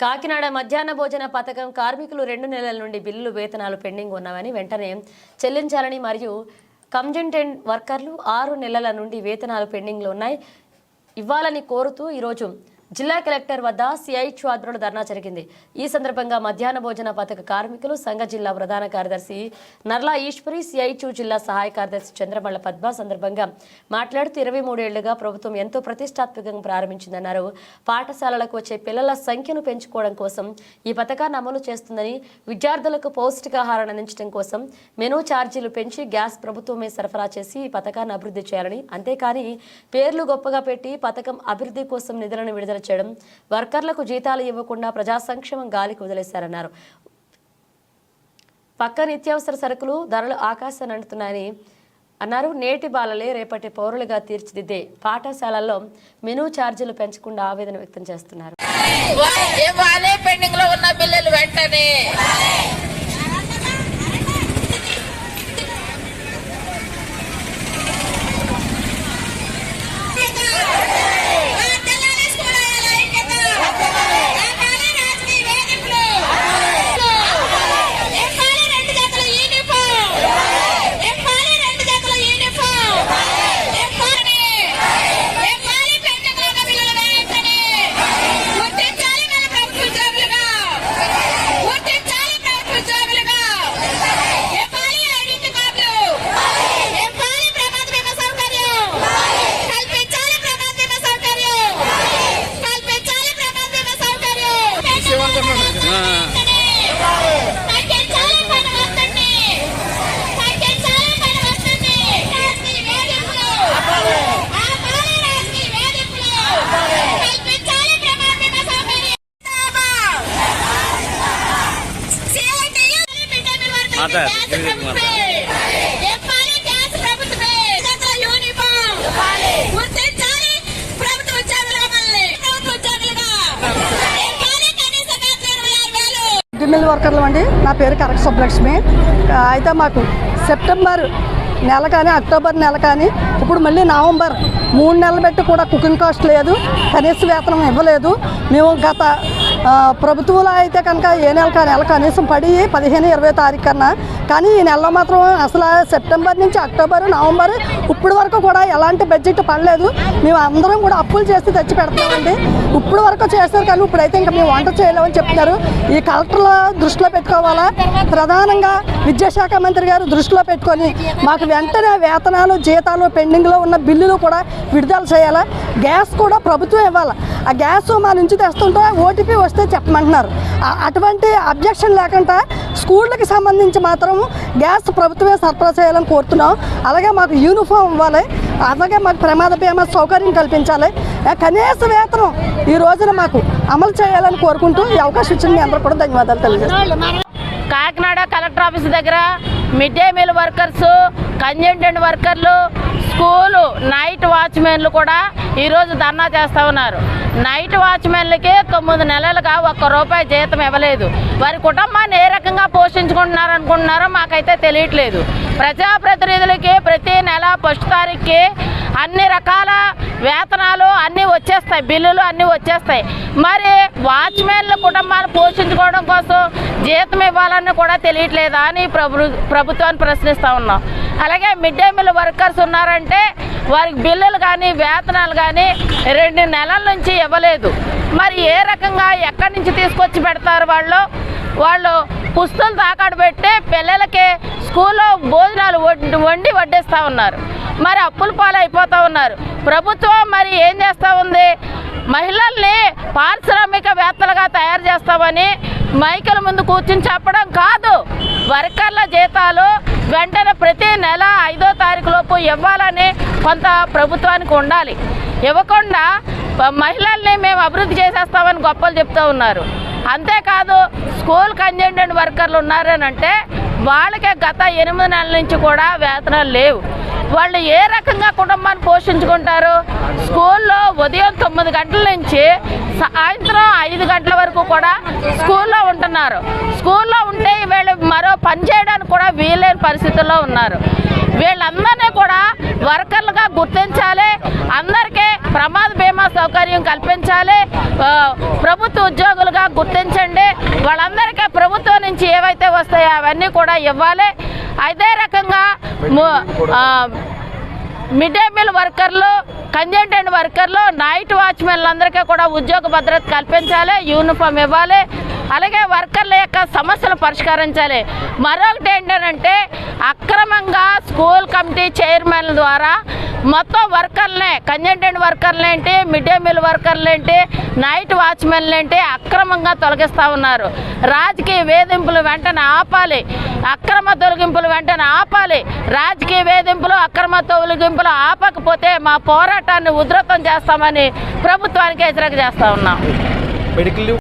కాకినాడ మధ్యాహ్న భోజన పథకం కార్మికులు రెండు నెలల నుండి బిల్లులు వేతనాలు పెండింగ్ ఉన్నవని వెంటనే చెల్లించాలని మరియు కంజెంటెంట్ వర్కర్లు ఆరు నెలల నుండి వేతనాలు పెండింగ్లో ఉన్నాయి. ఇవ్వాలని కోరుతూ ఈరోజు జిల్లా కలెక్టర్ వద్ద సిఐచు ఆధ్వర్యంలో ధర్నా జరిగింది. ఈ సందర్భంగా మధ్యాహ్న భోజన పథక కార్మికులు సంఘ జిల్లా ప్రధాన కార్యదర్శి నర్లా ఈశ్వరి సిఐచు జిల్లా సహాయ కార్యదర్శి చంద్రమల్ల పద్మ సందర్భంగా మాట్లాడుతూ ఇరవై మూడేళ్ళుగా ప్రభుత్వం ఎంతో ప్రతిష్టాత్మకంగా ప్రారంభించిందన్నారు. పాఠశాలలకు వచ్చే పిల్లల సంఖ్యను పెంచుకోవడం కోసం ఈ పథకాన్ని అమలు చేస్తుందని విద్యార్థులకు పౌష్టికాహారాన్ని అందించడం కోసం మెనూ ఛార్జీలు పెంచి గ్యాస్ ప్రభుత్వమే సరఫరా చేసి ఈ పథకాన్ని అభివృద్ధి చేయాలని అంతేకాని పేర్లు గొప్పగా పెట్టి పథకం అభివృద్ధి కోసం నిధులను విడుదల చేయడం వర్కర్లకు జీతాలు ఇవ్వకుండా ప్రజా సంక్షేమం గాలికి వదిలేశారన్నారు. పక్క నిత్యావసర సరుకులు ధరలు ఆకాశాన్ని అంటున్నాయని అన్నారు. నేటి బాలలే రేపటి పౌరులుగా తీర్చిదిద్దే పాఠశాలల్లో మెనూ ఛార్జీలు పెంచకుండా ఆవేదన వ్యక్తం చేస్తున్నారు. పెండింగ్లో ఉన్న బిల్లులు వెంటనే కల్పించాలి ప్రమాద బీమా సౌకర్యం కల్పించాలి ప్రమాద బీమా సౌకర్యం తగ్గించాలి పని వస్తుంది తగ్గించాలి పని వస్తుంది రాజకీయ వేధింపులు ఆపాలి రాజకీయ వేధింపులు కల్పించాలి ప్రమాద బీమా సౌకర్యం సిఐటియు మిడ్డమిల్ వర్కర్స్ మాతా, గ్యాస్ గిరిజన ప్రభుత్వమే. చెప్పాలి గ్యాస్ ప్రభుత్వమే. చేతుల యూనిఫామ్. గుర్తించాలి ప్రభుత్వ ఉద్యోగులుగా మనల్ని. ప్రభుత్వ ఉద్యోగులుగా. చెప్పాలి కనీస వేతనం ఇరవై ఆరు వేలు. మిల్ వర్కర్లు అండి. నా పేరు కరక సుబ్బలక్ష్మి. అయితే మాకు సెప్టెంబర్ నెల కానీ అక్టోబర్ నెల కానీ ఇప్పుడు మళ్ళీ నవంబర్ మూడు నెలలు పెట్టి కూడా కుకింగ్ కాస్ట్ లేదు. కనీస వేతనం ఇవ్వలేదు. మేము గత ప్రభుత్వంలో అయితే కనుక ఏ నెల కానీ నెల కనీసం పడి పదిహేను ఇరవై తారీఖు కన్నా. కానీ ఈ నెలలో మాత్రం అసలు సెప్టెంబర్ నుంచి అక్టోబర్ నవంబర్ ఇప్పుడు వరకు కూడా ఎలాంటి బడ్జెట్ పడలేదు. మేము అందరం కూడా అప్పులు చేసి తెచ్చి పెడతామండి ఇప్పుడు వరకు చేస్తారు కానీ ఇప్పుడైతే ఇంకా మేము వంట చేయలేమని చెప్తున్నారు. ఈ కలెక్టర్ల దృష్టిలో పెట్టుకోవాలా? ప్రధానంగా విద్యాశాఖ మంత్రి గారు దృష్టిలో పెట్టుకొని మాకు వెంటనే వేతనాలు జీతాలు పెండింగ్లో ఉన్న బిల్లులు కూడా విడుదల చేయాలా? గ్యాస్ కూడా ప్రభుత్వం ఇవ్వాలి? ఆ గ్యాస్ మా నుంచి తెస్తుంటే ఓటీపీ వస్తే చెప్పమంటున్నారు. అటువంటి అబ్జెక్షన్ లేకుండా స్కూళ్ళకి సంబంధించి మాత్రం గ్యాస్ ప్రభుత్వమే సరఫరా చేయాలని కోరుతున్నాం. అలాగే మాకు యూనిఫామ్ ఇవ్వాలి. అలాగే మాకు ప్రమాద బీమా సౌకర్యం కల్పించాలి. కనీస వేతనం ఈ రోజున మాకు అమలు చేయాలని కోరుకుంటూ ఈ అవకాశం ఇచ్చిన మీ అందరూ కూడా ధన్యవాదాలు తెలియజేస్తాను కాకినాడ కలెక్టర్ ఆఫీస్ దగ్గర mid day meal workers contingent వర్కర్లు స్కూలు నైట్ వాచ్మెన్లు కూడా ఈరోజు ధర్నా చేస్తూ ఉన్నారు. నైట్ వాచ్మెన్లకి తొమ్మిది నెలలుగా ఒక్క రూపాయి జీతం ఇవ్వలేదు. వారి కుటుంబాన్ని ఏ రకంగా పోషించుకుంటున్నారు అనుకుంటున్నారో మాకైతే తెలియట్లేదు. ప్రజాప్రతినిధులకి ప్రతి నెల ఫస్ట్ తారీఖుకి అన్ని రకాల వేతనాలు అన్నీ వచ్చేస్తాయి బిల్లులు అన్నీ వచ్చేస్తాయి. మరి వాచ్మెన్ల కుటుంబాన్ని పోషించుకోవడం కోసం జీతం ఇవ్వాలని కూడా తెలియట్లేదా అని ప్రభు ప్రభుత్వాన్ని ప్రశ్నిస్తూ ఉన్నాం. అలాగే మిడ్ డే మీల్ వర్కర్స్ ఉన్నారంటే వారికి బిల్లులు కానీ వేతనాలు కానీ రెండు నెలల నుంచి ఇవ్వలేదు. మరి ఏ రకంగా ఎక్కడి నుంచి తీసుకొచ్చి పెడతారు వాళ్ళు? వాళ్ళు పుస్తలు తాకాడు పెట్టి పిల్లలకి స్కూల్లో భోజనాలు వండి వండి ఉన్నారు. మరి అప్పుల పాలైపోతూ ఉన్నారు. ప్రభుత్వం మరి ఏం చేస్తూ ఉంది? మహిళల్ని పారిశ్రామికవేత్తలుగా తయారు చేస్తామని మైకల ముందు కూర్చుని చెప్పడం కాదు. వర్కర్ల జీతాలు వెంటనే ప్రతి నెల ఐదో తారీఖు లోపు ఇవ్వాలని కొంత ప్రభుత్వానికి ఉండాలి. ఇవ్వకుండా మహిళల్ని మేము అభివృద్ధి చేసేస్తామని గొప్పలు చెప్తూ ఉన్నారు. అంతేకాదు స్కూల్ కంజెంటెంట్ వర్కర్లు ఉన్నారనంటే వాళ్ళకే గత ఎనిమిది నెలల నుంచి కూడా వేతనాలు లేవు. వాళ్ళు ఏ రకంగా కుటుంబాన్ని పోషించుకుంటారు? స్కూల్లో ఉదయం తొమ్మిది గంటల నుంచి సాయంత్రం ఐదు గంటల వరకు కూడా స్కూల్లో ఉంటున్నారు. స్కూల్లో ఉంటే వీళ్ళు మరో పని చేయడానికి కూడా వీలైన పరిస్థితుల్లో ఉన్నారు. వీళ్ళందరినీ కూడా వర్కర్లుగా గుర్తించాలి. అందరికీ ప్రమాద బీమా సౌకర్యం కల్పించాలి. ప్రభుత్వ ఉద్యోగులుగా గుర్తించండి. వాళ్ళందరికీ ప్రభుత్వం నుంచి ఏవైతే వస్తాయో అవన్నీ కూడా ఇవ్వాలి. అదే రకంగా మిడ్ డే మీల్ వర్కర్లు కంజెంటెంట్ వర్కర్లు నైట్ వాచ్మెన్లందరికీ కూడా ఉద్యోగ భద్రత కల్పించాలి యూనిఫామ్ ఇవ్వాలి. అలాగే వర్కర్ల యొక్క సమస్యలు పరిష్కరించాలి. మరొకటి ఏంటంటే అక్రమంగా స్కూల్ కమిటీ చైర్మన్ల ద్వారా మొత్తం వర్కర్లే కంజెంటెంట్ వర్కర్లు ఏంటి మిడ్ డే మీల్ వర్కర్లేంటి నైట్ వాచ్మెన్లేంటి అక్రమంగా తొలగిస్తూ ఉన్నారు. రాజకీయ వేధింపులు వెంటనే ఆపాలి. అక్రమ తొలగింపులు వెంటనే ఆపాలి. రాజకీయ వేధింపులు అక్రమ తొలగింపులు ఆపకపోతే మా పోరాటాన్ని ఉధృతం చేస్తామని ప్రభుత్వానికి హెచ్చరిక చేస్తూ ఉన్నాం.